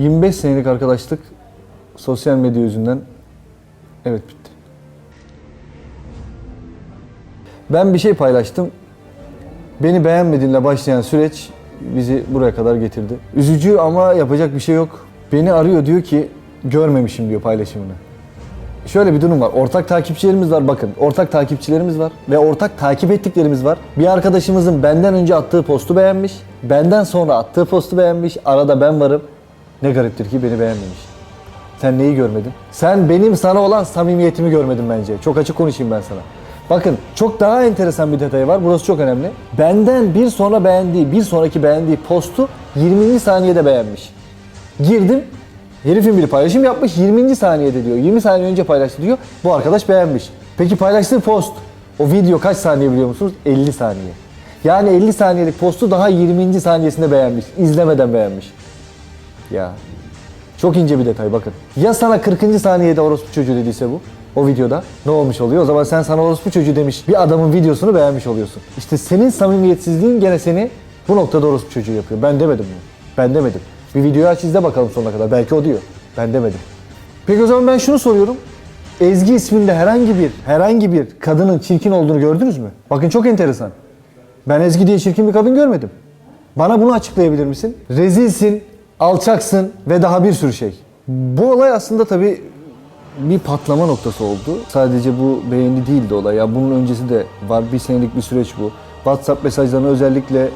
25 senelik arkadaşlık sosyal medya yüzünden evet bitti. Ben bir şey paylaştım. Beni beğenmediğinle başlayan süreç bizi buraya kadar getirdi. Üzücü ama yapacak bir şey yok. Beni arıyor diyor ki görmemişim diyor paylaşımını. Şöyle bir durum var. Ortak takipçilerimiz var bakın. Ortak takipçilerimiz var ve ortak takip ettiklerimiz var. Bir arkadaşımızın benden önce attığı postu beğenmiş. Benden sonra attığı postu beğenmiş. Arada ben varım. Ne gariptir ki beni beğenmemiş. Sen neyi görmedin? Sen benim sana olan samimiyetimi görmedin bence. Çok açık konuşayım ben sana. Bakın çok daha enteresan bir detay var. Burası çok önemli. Benden bir sonra beğendiği, bir sonraki beğendiği postu 20. saniyede beğenmiş. Girdim. Herifin biri paylaşım yapmış 20. saniyede diyor. 20 saniye önce paylaştı diyor. Bu arkadaş beğenmiş. Peki paylaştığı post, o video kaç saniye biliyor musunuz? 50 saniye. Yani 50 saniyelik postu daha 20. saniyesinde beğenmiş. İzlemeden beğenmiş. Ya çok ince bir detay bakın. Ya sana 40. saniyede orospu çocuğu dediyse bu o videoda ne olmuş oluyor? O zaman sen sana orospu çocuğu demiş bir adamın videosunu beğenmiş oluyorsun. İşte senin samimiyetsizliğin gene seni bu noktada orospu çocuğu yapıyor. Ben demedim bunu. Ben demedim. Bir videoyu aç izle bakalım sonuna kadar. Belki o diyor. Ben demedim. Peki o zaman ben şunu soruyorum. Ezgi isminde herhangi bir herhangi bir kadının çirkin olduğunu gördünüz mü? Bakın çok enteresan. Ben Ezgi diye çirkin bir kadın görmedim. Bana bunu açıklayabilir misin? Rezilsin, alçaksın ve daha bir sürü şey. Bu olay aslında tabii bir patlama noktası oldu. Sadece bu beğeni değildi olay. Ya bunun öncesi de var. Bir senelik bir süreç bu. WhatsApp mesajlarını özellikle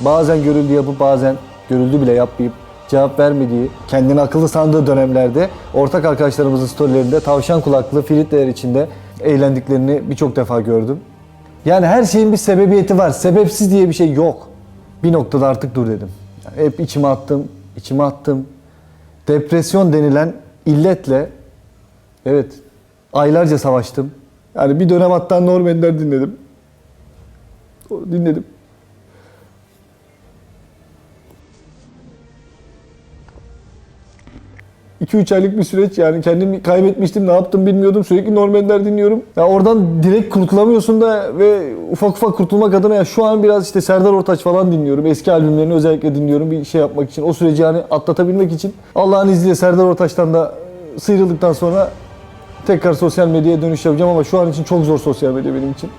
bazen görüldü yapıp bazen görüldü bile yapmayıp cevap vermediği, kendini akıllı sandığı dönemlerde ortak arkadaşlarımızın storylerinde tavşan kulaklı filtreler içinde eğlendiklerini birçok defa gördüm. Yani her şeyin bir sebebiyeti var. Sebepsiz diye bir şey yok. Bir noktada artık dur dedim. Yani hep içime attım, içime attım. Depresyon denilen illetle evet aylarca savaştım. Yani bir dönem hatta Norm dinledim. Dinledim. İki üç aylık bir süreç yani kendimi kaybetmiştim ne yaptım bilmiyordum sürekli Norm Ender dinliyorum. Ya oradan direkt kurtulamıyorsun da ve ufak ufak kurtulmak adına ya şu an biraz işte Serdar Ortaç falan dinliyorum. Eski albümlerini özellikle dinliyorum bir şey yapmak için. O süreci yani atlatabilmek için. Allah'ın izniyle Serdar Ortaç'tan da sıyrıldıktan sonra tekrar sosyal medyaya dönüş yapacağım ama şu an için çok zor sosyal medya benim için.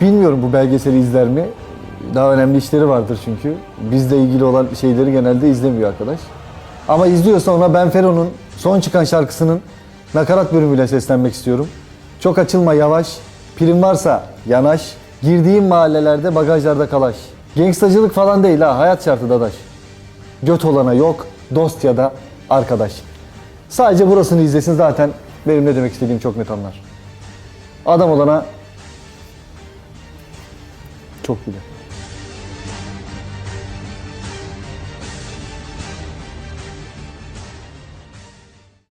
Bilmiyorum bu belgeseli izler mi? Daha önemli işleri vardır çünkü. Bizle ilgili olan şeyleri genelde izlemiyor arkadaş. Ama izliyorsa ona Ben Fero'nun son çıkan şarkısının nakarat bölümüyle seslenmek istiyorum. Çok açılma yavaş, prim varsa yanaş, girdiğin mahallelerde bagajlarda kalaş. Gangstacılık falan değil ha, hayat şartı dadaş. Göt olana yok, dost ya da arkadaş. Sadece burasını izlesin zaten benim ne demek istediğim çok net anlar. Adam olana çok bile.